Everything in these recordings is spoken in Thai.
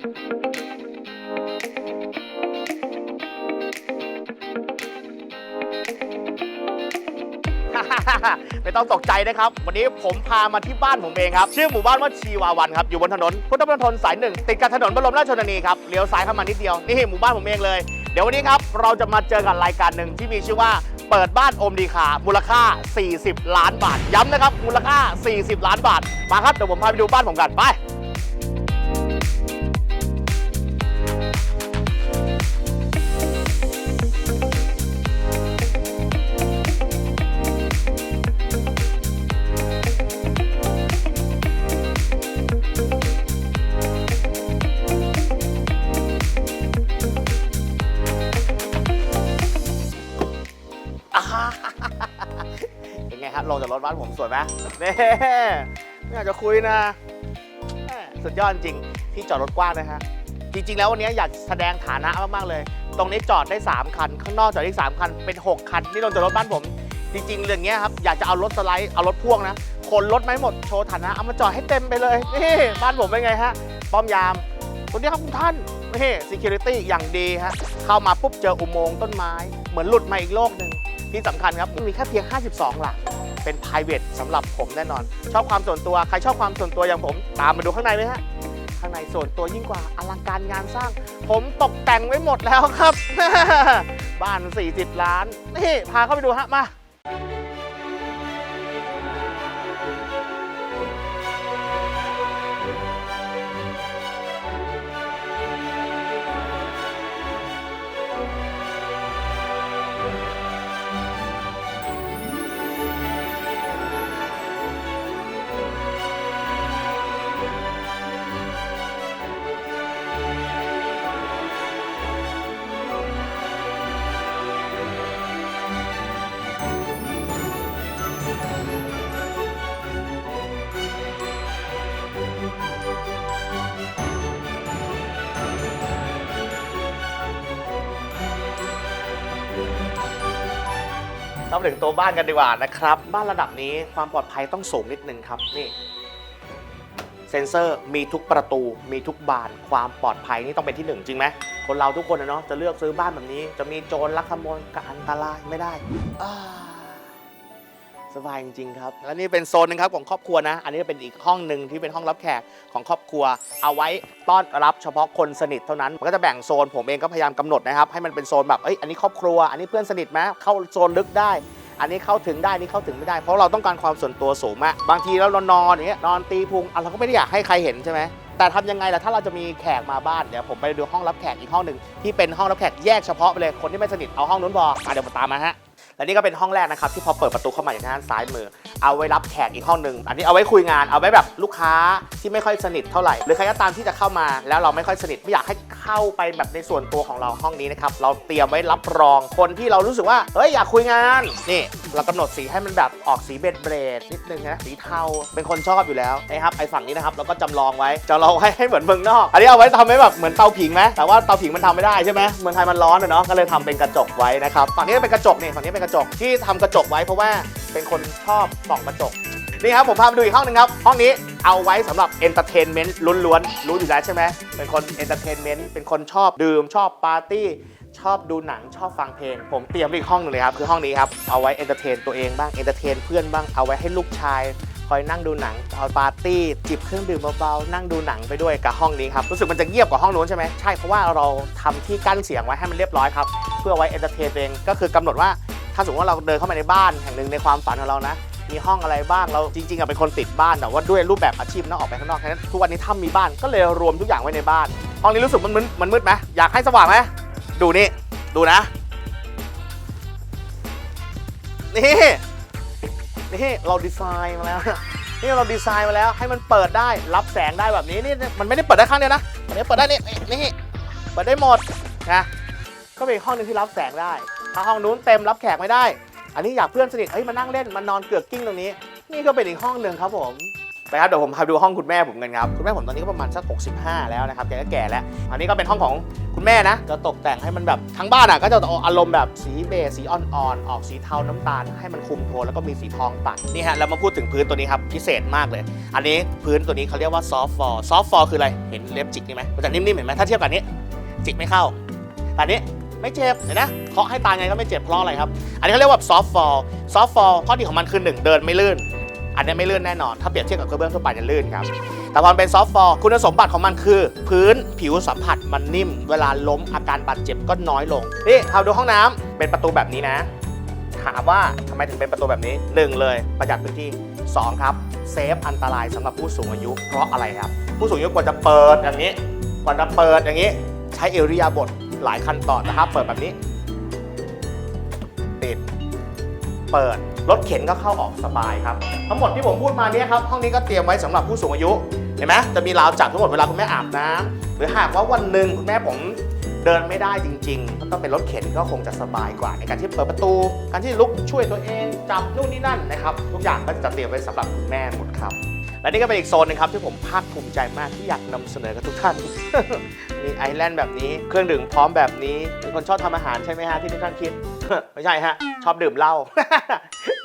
ไม่ต้องตกใจนะครับ วันนี้ผมพามาที่บ้านผมเองครับ ชื่อหมู่บ้านว่าชีวาวันครับ อยู่บนถนนพุทธมณฑลสายหนึ่งติดกับถนนบรมราชชนนีครับ เลี้ยวซ้ายเข้ามานิดเดียว นี่หมู่บ้านผมเองเลย เดี๋ยววันนี้ครับ เราจะมาเจอกับรายการหนึ่งที่มีชื่อว่าเปิดบ้านอมดีคามูลค่า 40 ล้านบาท ย้ำนะครับ มูลค่า 40 ล้านบาท มาครับ เดี๋ยวผมพาไปดูบ้านผมกัน ไป สวยไหมเน่ไม่อยากจะคุยนะสุดยอดจริงที่จอดรถกว้างนะฮะจริง ๆ แล้ววันนี้อยากแสดงฐานะมาก ๆ เลย ตรงนี้จอดได้ 3 คัน ข้างนอกจอดได้3คัน เป็น 6 คัน นี่ลงจากรถบ้านผม จริง ๆ เรื่องนี้ครับ อยากจะเอารถสไลด์ เอารถพ่วงนะ คนรถไม่หมด โชว์ฐานะ เอามาจอดให้เต็มไปเลย นี่ บ้านผมเป็นไงฮะ ป้อมยามสวัสดีครับคุณท่านนี่ security อย่างดีฮะ เข้ามาปุ๊บเจออุโมงค์ต้นไม้ เหมือนหลุดมาอีกโลกหนึ่ง ที่สำคัญครับ มีแค่เพียง 52 หลัก เป็น private สำหรับผมแน่นอน ชอบความส่วนตัว ใครชอบความส่วนตัวอย่างผม ตามมาดูข้างในไหมฮะ ข้างในส่วนตัวยิ่งกว่าอลังการงานสร้าง ผมตกแต่งไว้หมดแล้วครับ บ้าน 40 ล้าน นี่ พาเข้าไปดูฮะ มา เรามาถึงตัวบ้านกันดีกว่านะครับ บ้านระดับนี้ความปลอดภัยต้องสูงนิดนึงครับนี่เซ็นเซอร์มีทุกประตูมีทุกบานความปลอดภัยนี่ต้องเป็นที่หนึ่งจริงไหมคนเราทุกคนนะเนาะจะเลือกซื้อบ้านแบบนี้ จะมีโจรลักขโมยก็อันตรายไม่ได้อ่า สบายจริงๆครับ และนี่เป็นโซนหนึงครับของครอบครัวนะ อันนี้เป็นอีกห้องหนึ่งที่เป็นห้องรับแขกของครอบครัว เอาไว้ต้อนรับเฉพาะคนสนิทเท่านั้น มันก็จะแบ่งโซนผมเองก็พยายามกำหนดนะครับ ให้มันเป็นโซนแบบเอ้ยอันนี้ครอบครัว อันนี้เพื่อนสนิทไหมเข้าโซนลึกได้ อันนี้เข้าถึงได้อันนี่เข้าถึงไม่ได้ เพราะเราต้องการความส่วนตัวสูงมากบางทีแล้วเรานอนอย่างเงี้ยนอนตีพุงอะเราก็ไม่ได้อยากให้ใครเห็นใช่ไหมแต่ทำยังไงล่ะถ้าเราจะมีแขกมาบ้านเดี๋ยวผมไปดูห้องรับแขกอีกห้องหนึ่งที่เป็นห้องรับแขกแยกเฉพาะไปเลยคนที่ไม่สนิทเอาห้องนู้นพออะเดี๋ยวมาตามมาฮะ และนี่ก็เป็นห้องแรกนะครับที่พอเปิดประตูเข้ามาอย่างด้านซ้ายมือ เอาไว้รับแขกอีกห้องหนึ่งอันนี้เอาไว้คุยงานเอาไว้แบบลูกค้าที่ไม่ค่อยสนิทเท่าไหร่หรือใครก็ตามที่จะเข้ามา แล้วเราไม่ค่อยสนิทไม่อยากให้เข้าไปแบบในส่วนตัวของเราห้องนี้นะครับเราเตรียมไว้รับรองคนที่เรารู้สึกว่าเฮ้ยอยากคุยงานนี่เรากำหนดสีให้มันแบบออกสีเบดเบรดนิดนึงนะสีเทาเป็นคนชอบอยู่แล้วนะครับไอฝั่งนี้นะครับเราก็จำลองไว้จำลองไว้ให้เหมือนเมืองนอก อันนี้เอาไว้ทำให้แบบเหมือนเตาผิงไหมแต่ว่าเตาผิงมันทำไม่ได้ใช่ไหมเมืองไทยมันร้อนเนาะก็เลยทำเป็นกระจกไว้นะครับฝั่งนี้เป็นกระจกนี่ฝั่งนี้เป็นกระจกที่ทำกระจกไว้เพราะว่าเป็นคนชอบส่องกระจกนี่ครับผมพาไปดูอีกห้องหนึงครับ ห้องนี้เอาไว้สำหรับเอนเตอร์เทนเมนต์ล้วนๆรู้อยู่แล้วใช่ไหมเป็นคนเอนเตอร์เทนเมนต์เป็นคนชอบดื่มชอบปาร์ตี้ชอบดูหนังชอบฟังเพลง ผมเตรียมอีกห้องหนึงเลยครับคือห้องนี้ครับเอาไว้เอนเตอร์เทนตัวเองบ้างเอนเตอร์เทนเพื่อนบ้างเอาไว้ให้ลูกชายคอยนั่งดูหนังเอาปาร์ตี้จิบเครื่องดื่มเบาๆนั่งดูหนังไปด้วยกับห้องนี้ครับรู้สึกมันจะเงียบกว่าห้องนู้นใช่ไหมใช่เพราะว่าเราทำที่กั้นเสียงไว้ให้มันเรียบร้อยครับเพื่อไว้เอนเตอร์เทนเองก็คือกำหนดว่า ถ้าสมมติว่าเราเดินเข้ามาในบ้านแห่งหนึ่งในความฝันของเรานะ มีห้องอะไรบ้างเราจริงๆอะเป็นคนติดบ้านแต่ว่าด้วยรูปแบบอาชีพต้อออกไปข้างนอกแค่นั้นทุกวันนี้ถ้ามีบ้านก็เลยรวมทุกอย่างไว้ในบ้าน ห้องนี้รู้สึกมันมึนมันมืดไหมอยากให้สว่างไหมดูนี่ดูนะ นี่นี่เราดีไซน์มาแล้วนี่เราดีไซน์มาแล้วให้มันเปิดได้รับแสงได้แบบนี้นี่มันไม่ได้เปิดได้ข้างเดียวนะอันนี้เปิดได้นี่นี่เปิดได้หมดนะก็เป็นห้องหนึงที่รับแสงได้ ถ้าห้องนู้นเต็มรับแขกไม่ได้ อันนี้อยากเพื่อนสนิทเอ้ยมานั่งเล่นมานอนเกือกกิ้งตรงนี้ นี่ก็เป็นอีกห้องหนึ่งครับผมไปครับเดี๋ยวผมพาไปดูห้องคุณแม่ผมกันครับคุณแม่ผมตอนนี้ก็ประมาณสัก 65 แล้วนะครับแกก็แก่แล้ว อันนี้ก็เป็นห้องของคุณแม่นะจะตกแต่งให้มันแบบทั้งบ้านอะก็จะอารมณ์แบบสีเบจสีอ่อนๆออกสีเทาน้ำตาล ให้มันคุมโทนแล้วก็มีสีทองตัดนี่ฮะแล้วมาพูดถึงพื้นตัวนี้ครับพิเศษมากเลย อันนี้พื้นตัวนี้เขาเรียกว่าซอฟต์ฟอร์ซอฟต์ฟอร์คืออะไรเห็นเล็บจิกนี่ไหมมันจะนิ่มๆเห็นไหมถ้าเทียบกับอันนี้จิกไม่เข้าแต่อันนี้ ไม่เจ็บเห็นนะเคาะให้ตายไงก็ไม่เจ็บเพราะอะไรครับ อันนี้เขาเรียกว่าซอฟต์ฟอร์ซอฟต์ฟอร์ข้อดีของมันคือหนึ่งเดินไม่ลื่น อันนี้ไม่ลื่นแน่นอน ถ้าเปรียบเทียบกับกระเบื้องทั่วไปจะลื่นครับแต่พอเป็นซอฟต์ฟอร์คุณสมบัติของมันคือ พื้นผิวสัมผัสมันนิ่ม เวลาล้มอาการบาดเจ็บก็น้อยลงนี่เอาดูห้องน้ำเป็นประตูแบบนี้นะ ถามว่าทำไมถึงเป็นประตูแบบนี้ 1 เลยประหยัดพื้นที่ 2 ครับเซฟอันตรายสำหรับผู้สูงอายุ เพราะอะไรครับ ผู้สูงอายุกว่าจะเปิดอย่างนี้กว่าจะเปิดอย่างนี้ ใช้เอริยาบท หลายขั้นตอนนะครับ เปิดแบบนี้ปิดเปิดรถเข็นก็เข้าออกสบายครับ ทั้งหมดที่ผมพูดมาเนี่ยครับห้องนี้ก็เตรียมไว้สำหรับผู้สูงอายุเห็นไหมจะมีราวจับทั้งหมดเวลาคุณแม่อาบน้ำหรือหากว่าวันหนึ่งคุณแม่ผมเดินไม่ได้จริงๆก็ต้องเป็นรถเข็นก็คงจะสบายกว่า ในการที่เปิดประตู การที่ลุกช่วยตัวเองจับนู่นนี่นั่นนะครับ ทุกอย่างก็จะเตรียมไว้สำหรับคุณแม่หมดครับ และนี่ก็เป็นอีกโซนหนึงครับที่ผมภาคภูมิใจมากที่อยากนำเสนอกับทุกท่าน มีไอแลนด์แบบนี้ เครื่องดื่มพร้อมแบบนี้เป็นคนชอบทำอาหารใช่ไหมฮะที่ทุกท่านคิด ไม่ใช่ฮะ ชอบดื่มเหล้า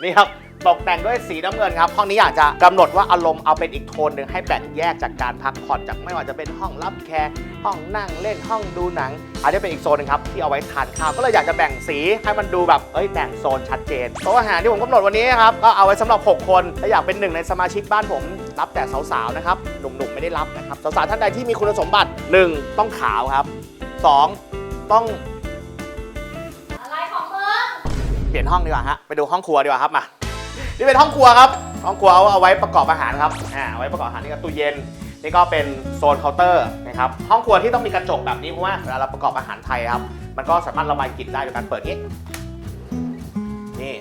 นี่ครับ ตกแต่งด้วยสีน้ำเงินครับ ห้องนี้อยากจะกำหนดว่าอารมณ์เอาเป็นอีกโทนหนึ่งให้แบ่งแยกจากการพักผ่อนจากไม่ว่าจะเป็นห้องรับแขกห้องนั่งเล่นห้องดูหนัง อันนี้เป็นอีกโซนหนึงครับที่เอาไว้ทานข้าวก็เลยอยากจะแบ่งสีให้มันดูแบบเอ้ยแบ่งโซนชัดเจนโต๊ะอาหารที่ผมกำหนดวันนี้ครับก็เอาไว้สำหรับ 6 คนถ้าอยากเป็นหนึ่งในสมาชิกบ้านผมรับแต่สาวๆนะครับหนุ่มๆไม่ได้รับนะครับสาวๆท่านใดที่มีคุณสมบัติ 1 ต้องขาวครับสองต้องอะไรของมึงเปลี่ยนห้องดีกว่าฮะไปดูห้องครัวดีกว่าครับมา นี่เป็นห้องครัวครับ ห้องครัวเอาเอาไว้ประกอบอาหารครับ อ่าเอาไว้ประกอบอาหารนี่ก็ตู้เย็น นี่ก็เป็นโซนเคาน์เตอร์นะครับ ห้องครัวที่ต้องมีกระจกแบบนี้เพราะว่าเวลาเราประกอบอาหารไทยครับ มันก็สามารถระบายกลิ่นได้โดยการเปิดนี้นี่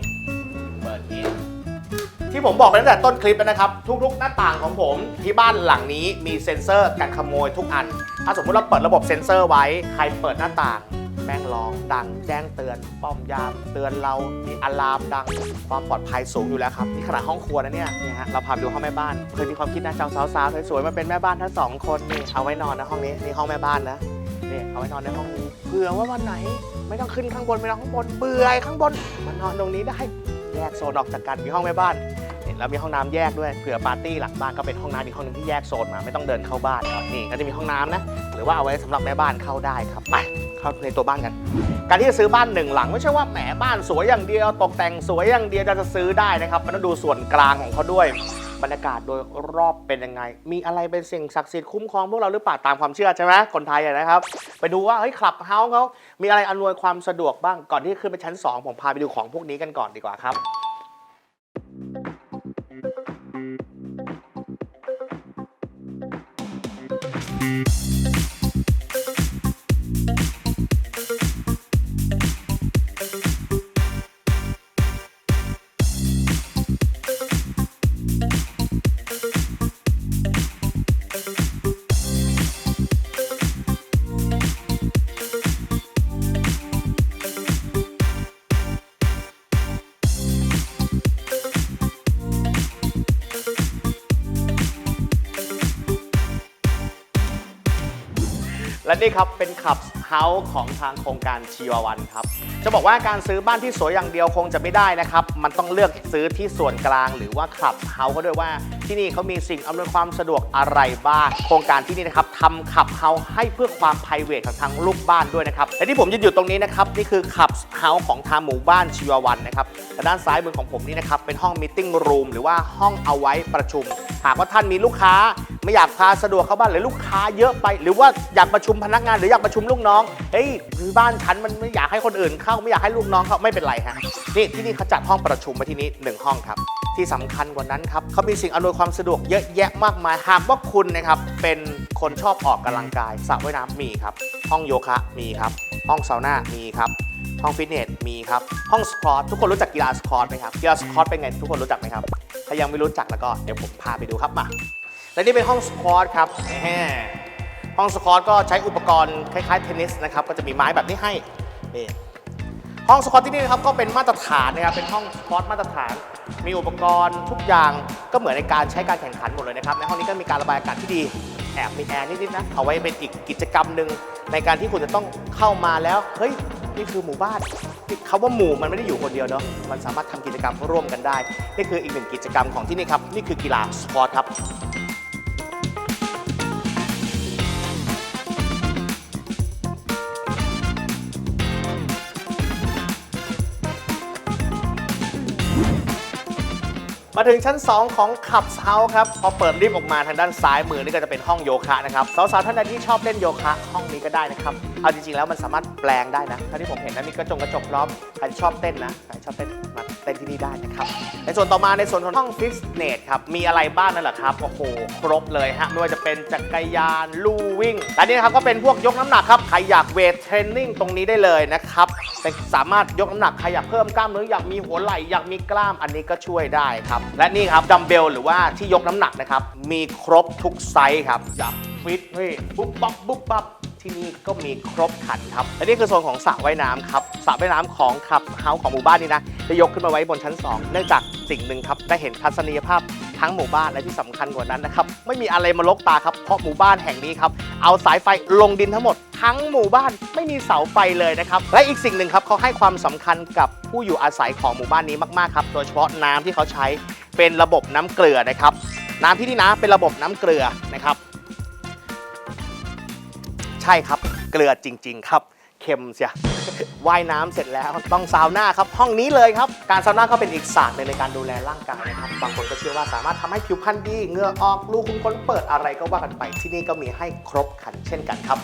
เปิดนี้ ที่ผมบอกไปตั้งแต่ต้นคลิปแล้วนะครับ ทุกๆ หน้าต่างของผมที่บ้านหลังนี้มีเซ็นเซอร์กันขโมยทุกอัน ถ้าสมมติเราเปิดระบบเซ็นเซอร์ไว้ ใครเปิดหน้าต่าง แม่งร้องดังแจ้งเตือน ป้อมยาม เตือนเรา มีอะลามดัง ความปลอดภัยสูงอยู่แล้วครับ นี่ขนาดห้องครัวนะเนี่ยเนี่ยฮะเราพาไปดูห้องแม่บ้าน เคยมีความคิดนะเจ้าสาวๆสวยๆมาเป็นแม่บ้านทั้งสองคนนี่เอาไว้นอนนะห้องนี้นี่ห้องแม่บ้านนะนี่เอาไว้นอนในห้องนี้เผื่อว่าวันไหนไม่ต้องขึ้นข้างบนไม่ต้องข้างบนเบื่อไอข้างบนมานอนตรงนี้ได้แยกโซนออกจากกันมีห้องแม่บ้านเนี่ยแล้วมีห้องน้ำแยกด้วยเผื่อปาร์ตี้หลังบ้านก็เป็นห้องน้ำอีกห้องหนึงที่แยกโซนมาไม่ต้องเดินเข้าบ้านครับนี่ก็จะมีห้องน้ำนะ หรือว่าเอาไว้สำหรับแม่บ้านเข้าได้ครับไป เข้าในตัวบ้านกัน การที่จะซื้อบ้านหนึ่งหลัง ไม่ใช่ว่าแหมบ้านสวยอย่างเดียวตกแต่งสวยอย่างเดียวจะซื้อได้นะครับ มันต้องดูส่วนกลางของเขาด้วย บรรยากาศโดยรอบเป็นยังไง มีอะไรเป็นสิ่งศักดิ์สิทธิ์คุ้มครองพวกเราหรือเปล่าตามความเชื่อใช่ไหมคนไทยนะครับ ไปดูว่าเฮ้ยคลับเฮาส์เขามีอะไรอำนวยความสะดวกบ้างก่อนที่จะขึ้นไปชั้น 2 ผมพาไปดูของพวกนี้กันก่อนดีกว่าครับ นี่ครับเป็นขับเฮาส์ของทางโครงการชีววันครับ จะบอกว่าการซื้อบ้านที่สวยอย่างเดียวคงจะไม่ได้นะครับ มันต้องเลือกซื้อที่ส่วนกลางหรือว่าขับเฮาส์ก็ด้วยว่า ที่นี่เขามีสิ่งอำนวยความสะดวกอะไรบ้าง โครงการที่นี่นะครับทำขับเฮาให้เพื่อความไพรเวทของทางลูกบ้านด้วยนะครับและที่ผมยืนอยู่ตรงนี้นะครับนี่คือขับเฮาของทางหมู่บ้านชีววันนะครับและด้านซ้ายมือของผมนี่นะครับเป็นห้องมิ팅รูมหรือว่าห้องเอาไว้ประชุมหากว่าท่านมีลูกค้าไม่อยากพาสะดวกเข้าบ้านหรือลูกค้าเยอะไป หรือว่าอยากประชุมพนักงานหรืออยากประชุมลูกน้องเฮ้ยคือบ้านฉันมันไม่อยากให้คนอื่นเข้าไม่อยากให้ลูกน้องเข้าไม่เป็นไรฮะนี่ที่นี่เขาจัดห้องประชุมไว้ที่นี่หนึ่งห้องครับ ที่สำคัญกว่านั้นครับเขามีสิ่งอำนวยความสะดวกเยอะแยะมากมาย หากว่าคุณนะครับเป็นคนชอบออกกำลังกายสระว่ายน้ำมีครับ ห้องโยคะมีครับ ห้องซาวน่ามีครับ ห้องฟิตเนสมีครับ ห้องสควอตทุกคนรู้จักกีฬาสควอตไหมครับกีฬาสควอตเป็นไงทุกคนรู้จักไหมครับ ถ้ายังไม่รู้จักแล้วก็เดี๋ยวผมพาไปดูครับมาและนี่เป็นห้องสควอตครับห้องสควอตก็ใช้อุปกรณ์คล้ายๆเทนนิสนะครับก็จะมีไม้แบบนี้ให้นี่ห้องสควอตที่นี่นะครับก็เป็นมาตรฐานนะครับเป็นห้องสควอตมาตรฐาน มีอุปกรณ์ทุกอย่างก็เหมือนในการใช้การแข่งขันหมดเลยนะครับในห้องนี้ก็มีการระบายอากาศที่ดีแอบมีแอร์นิดๆนะเอาไว้เป็นอีกกิจกรรมหนึ่งในการที่คุณจะต้องเข้ามาแล้วเฮ้ยนี่คือหมู่บ้านคาว่าหมู่มันไม่ได้อยู่คนเดียวเนาะมันสามารถทำกิจกรรมร่วมกันได้นี่คืออีกหนึ่งกิจกรรมของที่นี่ครับนี่คือกีฬาสปอร์ตครับ มาถึงชั้น 2 ของขับเฮาครับ พอเปิดลิฟต์ออกมาทางด้านซ้ายมือนี่ก็จะเป็นห้องโยคะนะครับสาวๆท่านใดที่ชอบเล่นโยคะ ห้องนี้ก็ได้นะครับ เอาจริงๆแล้วมันสามารถแปลงได้นะเท่าที่ผมเห็นนะมีกระจกกระจกล้อมใครชอบเต้นนะใครชอบเต้นมาเต้นที่นี่ได้นะครับ ในส่วนต่อมาในส่วนของห้องฟิตเนสครับมีอะไรบ้างนั่นแหละครับโอ้โหครบเลยฮะไม่ว่าจะเป็นจักรยานลู่วิ่งและนี่ครับก็เป็นพวกยกน้ำหนักครับใครอยากเวทเทรนนิ่งตรงนี้ได้เลยนะครับ แต่สามารถยกน้ำหนักใครอยากเพิ่มกล้ามเนื้ออยากมีหัวไหล่อยากมีกล้ามอันนี้ก็ช่วยได้ครับ และนี่ครับดัมเบลหรือว่าที่ยกน้ำหนักนะครับ มีครบทุกไซส์ครับจากฟิตเฮ้ยบุ๊บปั๊บบุ๊บปั๊บ ที่นี่ก็มีครบครันครับและนี่คือโซนของสระว่ายน้ำครับสระว่ายน้ำของขับเฮาส์ของหมู่บ้านนี้นะจะยกขึ้นมาไว้บนชั้น 2 เนื่องจากสิ่งหนึ่งครับได้เห็นทัศนียภาพทั้งหมู่บ้านและที่สำคัญกว่านั้นนะครับไม่มีอะไรมาลกตาครับเพราะหมู่บ้านแห่งนี้ครับเอาสายไฟลงดินทั้งหมด ทั้งหมู่บ้านไม่มีเสาไฟเลยนะครับและอีกสิ่งหนึ่งครับเขาให้ความสำคัญกับผู้อยู่อาศัยของหมู่บ้านนี้มากๆครับโดยเฉพาะน้ำที่เขาใช้เป็นระบบน้ำเกลือนะครับ น้ำที่นี่นะเป็นระบบน้ำเกลือนะครับ ใช่ครับ เกลือจริง ๆ ครับ เค็มเสีย ว่ายน้ำเสร็จแล้วต้องซาวน่าครับ ห้องนี้เลยครับ การซาวน่าก็เป็นอีกศาสตร์หนึ่งในการดูแลร่างกายนะครับ บางคนก็เชื่อว่าสามารถทำให้ผิวพรรณดี เหงื่อออก รูขุมขนเปิดอะไรก็ว่ากันไป ที่นี่ก็มีให้ครบครันเช่นกันครับ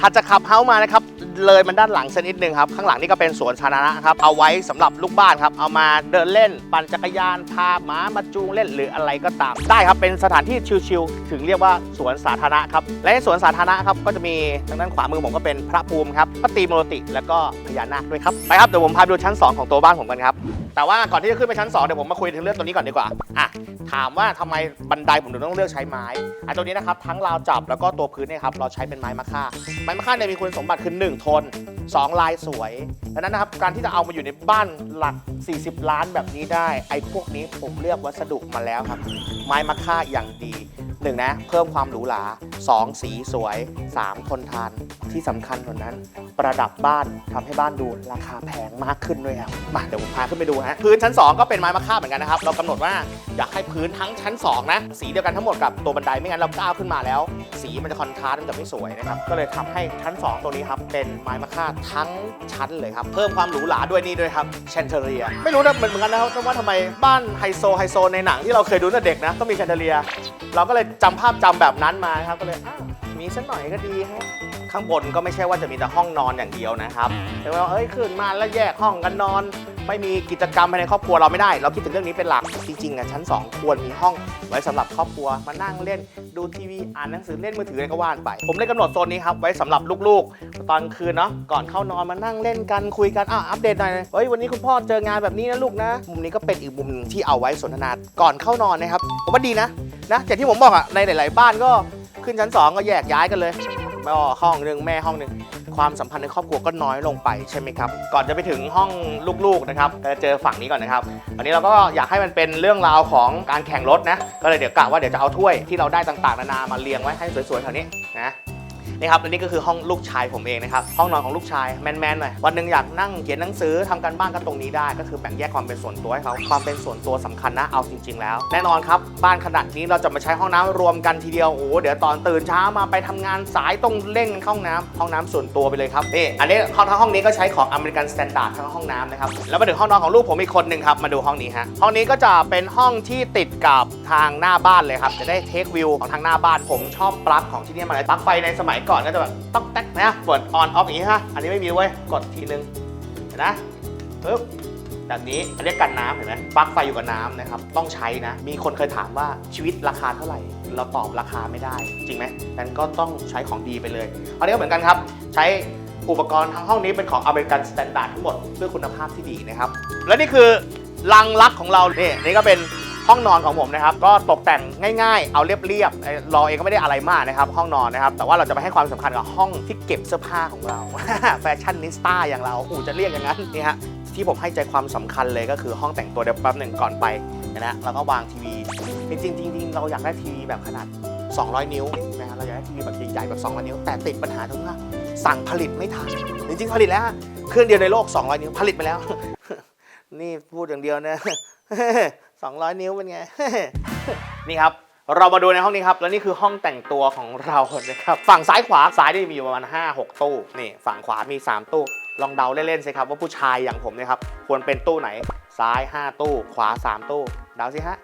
ถัดจากขับเฮามานะครับเลยมันด้านหลังสักนิดนึงครับข้างหลังนี่ก็เป็นสวนสาธารณะครับเอาไว้สำหรับลูกบ้านครับเอามาเดินเล่น ปั่นจักรยานพาหมามาจูงเล่นหรืออะไรก็ตาม ได้ครับเป็นสถานที่ชิลๆถึงเรียกว่าสวนสาธารณะครับและในสวนสาธารณะครับก็จะมีทางด้านขวามือผมก็เป็นพระภูมิครับพระตีมรติแล้วก็พญานาคด้วยครับไปครับเดี๋ยวผมพาไปดูชั้น 2 ของตัวบ้านผมกันครับแต่ว่าก่อนที่จะขึ้นไปชั้น2เดี๋ยวผมมาคุยถึงเรื่องตัวนี้ก่อนดีกว่าอะถามว่าทำไมบันไดผมถึงต้องเลือกใช้ไม้ไอ้ตัวนี้นะครับทั้งราวจับแล้วก็ตัวพื้นเนี่ยครับเราใช้เป็นไม้มะค่าไม้มะค่าเนี่ยมีคุณสมบัติคือ 1 ทน 2 ลายสวยดังนั้นนะครับการที่จะเอามาอยู่ในบ้านหลัก 40 ล้านแบบนี้ได้ ไอ้พวกนี้ผมเลือกวัสดุมาแล้วครับ ไม้มะค่าอย่างดีหนึ่งนะ เพิ่มความหรูหรา 2 สีสวย3ทนทานที่สำคัญกว่านั้น ประดับบ้านทำให้บ้านดูราคาแพงมากขึ้นด้วยครับมาเดี๋ยวผมพาขึ้นไปดูฮะพื้นชั้น 2 ก็เป็นไม้มะค่าเหมือนกันนะครับ เรากำหนดว่าอยากให้พื้นทั้งชั้น 2 นะ สีเดียวกันทั้งหมดกับตัวบันไดไม่งั้นเราก้าวขึ้นมาแล้ว สีมันจะคอนทราสต์มันจะไม่สวยนะครับก็เลยทำให้ชั้น 2 ตัวนี้ครับเป็นไม้มะค่าทั้งชั้นเลยครับเพิ่มความหรูหราด้วยนี่ด้วยครับแชนเทเรียไม่รู้นะเหมือนกันนะครับว่าทำไมบ้านไฮโซไฮโซในหนังที่เราเคยดูตั้งแต่เด็กนะต้องมีแชนเทเรียเราก็เลยจำภาพจำแบบนั้นมาครับก็เลยอ้าวมีสักหน่อยก็ดีฮะข้างบนก็ไม่ใช่ว่าจะมีแต่ห้องนอนอย่างเดียวนะครับแต่ว่าเอ้ยขึ้นมาแล้วแยกห้องกันนอน ไม่มีกิจกรรมภายในครอบครัวเราไม่ได้ เราคิดถึงเรื่องนี้เป็นหลักจริงๆอะชั้น 2 ควรมีห้องไว้สำหรับครอบครัวมานั่งเล่นดูทีวีอ่านหนังสือเล่นมือถืออะไรก็ว่านไป ผมเลยกำหนดโซนนี้ครับไว้สำหรับลูกๆ ตอนคืนเนาะก่อนเข้านอนมานั่งเล่นกันคุยกันอ้าวอัปเดตหน่อยเฮ้ยวันนี้คุณพ่อเจองานแบบนี้นะลูกนะมุมนี้ก็เป็นอีกมุมหนึ่งที่เอาไว้สนทนาก่อนเข้านอนนะครับผมว่าดีนะนะอย่างที่ผมบอกอะในหลาย ๆ บ้านก็ ขึ้นชั้นสองก็แยกย้ายกันเลยพ่อห้องหนึ่งแม่ห้องหนึ่งความสัมพันธ์ในครอบครัวก็น้อยลงไปใช่ไหมครับ ก่อนจะไปถึงห้องลูกๆนะครับจะเจอฝั่งนี้ก่อนนะครับวันนี้เราก็อยากให้มันเป็นเรื่องราวของการแข่งรถนะ ก็เลยเดี๋ยวกะว่าเดี๋ยวจะเอาถ้วยที่เราได้ต่างๆนานามาเรียงไว้ให้สวยๆแถวนี้นะ นี่ครับและนี่ก็คือห้องลูกชายผมเองนะครับ ห้องนอนของลูกชายแมนๆหน่อยวันหนึ่งอยากนั่งเขียนหนังสือทำการบ้านก็ตรงนี้ได้ ก็คือแบ่งแยกความเป็นส่วนตัวให้เขาความเป็นส่วนตัวสำคัญนะเอาจริง ๆ แล้ว แน่นอนครับบ้านขนาดนี้เราจะมาใช้ห้องน้ำรวมกันทีเดียวโอ้โหเดี๋ยวตอนตื่นเช้ามาไปทำงานสายต้องเร่งเข้าห้องน้ำห้องน้ำส่วนตัวไปเลยครับนี่อันนี้ห้องทั้งห้องนี้ก็ใช้ของอเมริกันสแตนดาร์ดทั้งห้องน้ำนะครับแล้วมาถึงห้องนอนของลูกผมอีกคนหนึ่งครับมาดูห้องนี้ฮะห้องนี้ก็จะเป็นห้องที่ติดกับทางหน้าบ้านเลยครับจะได้เทควิวของทางหน้าบ้านผมชอบปลั๊กของที่นี่มาเลยปลั๊กไฟในสมัยก่อนก็จะแบบต๊อกแต๊กนะเปิดออนออฟอย่างนี้ฮะอันนี้ไม่มีเว้ยกดทีนึงเห็นนะปึ๊บแบบนี้อันนี้กันน้ำเห็นไหมปลั๊กไฟอยู่กับน้ำนะครับ ต้องใช้นะ มีคนเคยถามว่าชีวิตราคาเท่าไหร่ เราตอบราคาไม่ได้ จริงไหมนั้นก็ต้องใช้ของดีไปเลยอันนี้ก็เหมือนกันครับ ใช้อุปกรณ์ทั้งห้องนี้เป็นของอเมริกันสแตนดาร์ดทั้งหมดเพื่อคุณภาพที่ดีนะครับ และนี่คือลังลักของเราเนี่ยนี่ก็เป็น ห้องนอนของผมนะครับก็ตกแต่งง่ายๆ เอาเรียบๆไอ้เองก็ไม่ได้อะไรมากนะครับ ห้องนอนนะครับ แต่ว่าเราจะไปให้ความสำคัญกับห้องที่เก็บเสื้อผ้าของเราแฟชั่นนิสต้าอย่างเราอูจะเรียกอย่างนั้นนี่ฮะที่ผมให้ใจความสำคัญเลยก็คือห้องแต่งตัวเดี๋ยวแป๊บหนึ่งก่อนไปนะฮะเราก็วางทีวีจริงๆจริงๆเราอยากได้ทีวีแบบขนาด 200 นิ้วนะฮะเราอยากได้ทีวีแบบใหญ่ๆแบบ 200 นิ้ว แต่ติดปัญหาตรงที่ว่าสั่งผลิตไม่ทันจริงๆผลิตแล้วเครื่องเดียวในโลก 200 นิ้วผลิตไปแล้ว นี่พูดอย่างเดียวนะ 200 นิ้วเป็นไง นี่ครับ เรามาดูในห้องนี้ครับ แล้วนี่คือห้องแต่งตัวของเรานะครับ ฝั่งซ้ายขวา ซ้ายนี่มีอยู่ประมาณ 5-6 ตู้ นี่ ฝั่งขวามี 3 ตู้ ลองเดาเล่นๆสิครับว่าผู้ชายอย่างผมเนะครับ ควรเป็นตู้ไหน ซ้าย 5 ตู้ ขวา 3 ตู้ เดาสิฮะ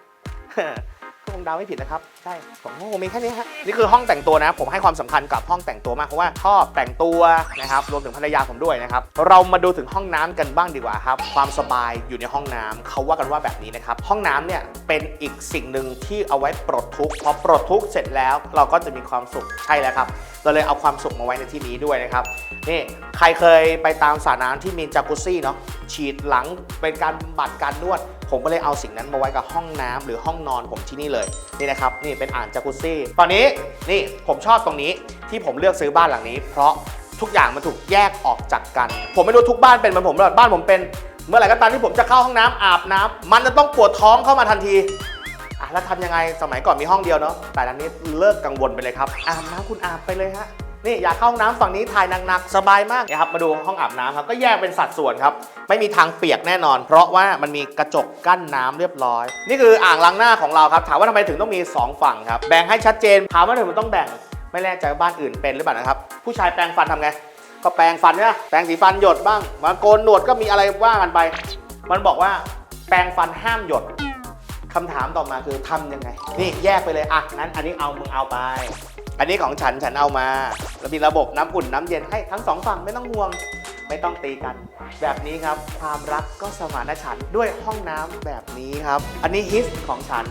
คงเดาไม่ผิดนะครับ ใช่ผมก็คงมีแค่นี้ฮะนี่คือห้องแต่งตัวนะ ผมให้ความสำคัญกับห้องแต่งตัวมากเพราะว่าชอบแต่งตัวนะครับรวมถึงภรรยาผมด้วยนะครับ เรามาดูถึงห้องน้ำกันบ้างดีกว่าครับ ความสบายอยู่ในห้องน้ำเขาว่ากันว่าแบบนี้นะครับ ห้องน้ำเนี่ยเป็นอีกสิ่งหนึ่งที่เอาไว้ปลดทุกข์พอปลดทุกข์เสร็จแล้วเราก็จะมีความสุขใช่แล้วครับ เราเลยเอาความสุขมาไว้ในที่นี้ด้วยนะครับนี่ ใครเคยไปตามสระน้ำที่มีจากุซซี่เนาะฉีดหลังเป็นการบำบัดการนวด ผมก็เลยเอาสิ่งนั้นมาไว้กับห้องน้ำหรือห้องนอนผมที่นี่เลยนี่นะครับนี่เป็นอ่างจากุซซี่ตอนนี้นี่ผมชอบตรงนี้ที่ผมเลือกซื้อบ้านหลังนี้ เพราะทุกอย่างมันถูกแยกออกจากกัน ผมไม่รู้ทุกบ้านเป็นเหมือนผมหรอบ้านผมเป็นเมื่อไหร่ก็ตามที่ผมจะเข้าห้องน้ำอาบน้ำมันจะต้องปวดท้องเข้ามาทันทีอะแล้วทำยังไงสมัยก่อนมีห้องเดียวเนาะแต่ตอนนี้เลิกกังวลไปเลยครับอาบน้ำคุณอาบไปเลยฮะ นี่อยากเข้าห้องน้ำฝั่งนี้ถ่ายหนักๆสบายมากนะครับมาดูห้องอาบน้ำครับก็แยกเป็นสัดส่วนครับไม่มีทางเปียกแน่นอน เพราะว่ามันมีกระจกกั้นน้ำเรียบร้อย นี่คืออ่างล้างหน้าของเราครับถามว่าทำไมถึงต้องมี 2 ฝั่งครับแบ่งให้ชัดเจนถามว่าทำไมมันต้องแบ่งไม่แน่ใจบ้านอื่นเป็นหรือเปล่านะครับผู้ชายแปรงฟันทำไงก็แปรงฟันเนี่ยแปรงสีฟันหยดบ้างมาโกนหนวดก็มีอะไรว่ากันไป มันบอกว่าแปรงฟันห้ามหยดคำถามต่อมาคือทำยังไง นี่แยกไปเลยอะงั้นอันนี้เอามึงเอาไป อันนี้ของฉันฉันเอามาแล้วมีระบบน้ำอุ่นน้ำเย็นให้ทั้งสองฝั่งไม่ต้องห่วง ไม่ต้องตีกัน แบบนี้ครับ ความรักก็สมานฉันท์ด้วยห้องน้ำแบบนี้ครับ อันนี้ฮิสของฉัน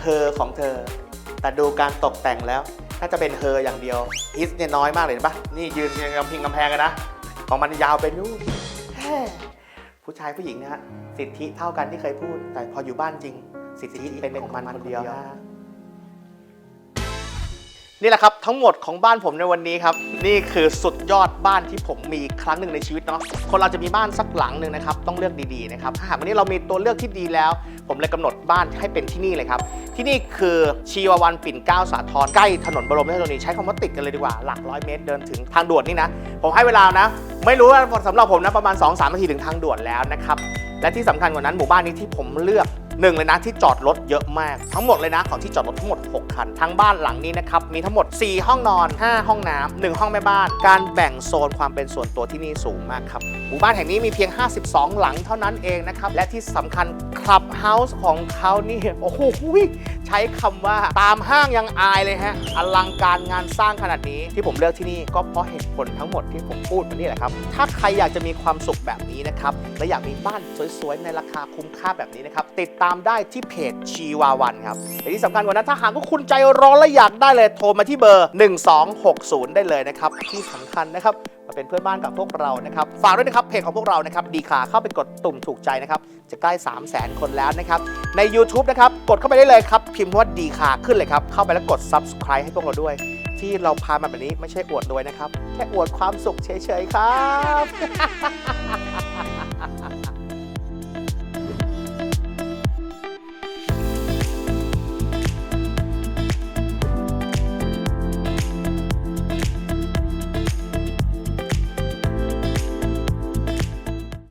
เธอของเธอ แต่ดูการตกแต่งแล้วน่าจะเป็นเธออย่างเดียวฮิสเนี่ยน้อยมากเลยเห็นปะนี่ยืนยังกำพิงกำแพงกันนะ ของมันยาวไปนู่นแฮ่ผู้ชายผู้หญิงนะฮะสิทธิเท่ากันที่เคยพูด แต่พออยู่บ้านจริง สิทธิเป็นของมันคนเดียวฮะ นี่แหละครับทั้งหมดของบ้านผมในวันนี้ครับ นี่คือสุดยอดบ้านที่ผมมีครั้งหนึ่งในชีวิตเนาะคนเราจะมีบ้านสักหลังหนึ่งนะครับ ต้องเลือกดีๆนะครับถ้าหากวันนี้เรามีตัวเลือกที่ดีแล้ว ผมเลยกำหนดบ้านให้เป็นที่นี่เลยครับ ที่นี่คือชีววันปิ่นเกล้าสาทรใกล้ถนนบรมราชชนนีใช้คำว่าติดกันเลยดีกว่าหลักร้อยเมตรเดินถึงทางด่วนนี่นะผมให้เวลานะ ไม่รู้ว่าสำหรับผมนะประมาณ2-3นาทีถึงทางด่วนแล้วนะครับและที่สำคัญกว่านั้นหมู่บ้านนี้ที่ผมเลือก หนึ่งเลยนะที่จอดรถเยอะมาก ทั้งหมดเลยนะของที่จอดรถทั้งหมด 6 คัน ทั้งบ้านหลังนี้นะครับ มีทั้งหมด 4 ห้องนอน 5 ห้องน้ำ1ห้องแม่บ้าน การแบ่งโซนความเป็นส่วนตัวที่นี่สูงมากครับหมู่บ้านแห่งนี้มีเพียง 52 หลังเท่านั้นเองนะครับ และที่สำคัญคลับเฮาส์ของเขานี่ โอ้โหใช้คำว่าตามห้างยังอายเลยฮะ อลังการงานสร้างขนาดนี้ที่ผมเลือกที่นี่ก็เพราะเหตุผลทั้งหมดที่ผมพูดมานี่แหละครับ ถ้าใครอยากจะมีความสุขแบบนี้นะครับ และอยากมีบ้านสวยๆ ในราคาคุ้มค่าแบบนี้นะครับ ติดตามได้ที่เพจชีวาวันครับและที่สำคัญกว่านั้นถ้าหากว่าคุณใจร้อนและอยากได้เลยโทรมาที่เบอร์ 1260 ได้เลยนะครับที่สำคัญนะครับมาเป็นเพื่อนบ้านกับพวกเรานะครับฝากด้วยนะครับเพจของพวกเรานะครับดีคาเข้าไปกดตุ่มถูกใจนะครับจะใกล้ 3 0 0แสนคนแล้วนะครับใน YouTube นะครับกดเข้าไปได้เลยครับพิมพ์ว่าดีคาขึ้นเลยครับเข้าไปแล้วกด Subscribe ให้พวกเราด้วย ที่เราพามาแบบนี้ไม่ใช่อวดรวยนะครับแค่อวดความสุขเฉยๆครับ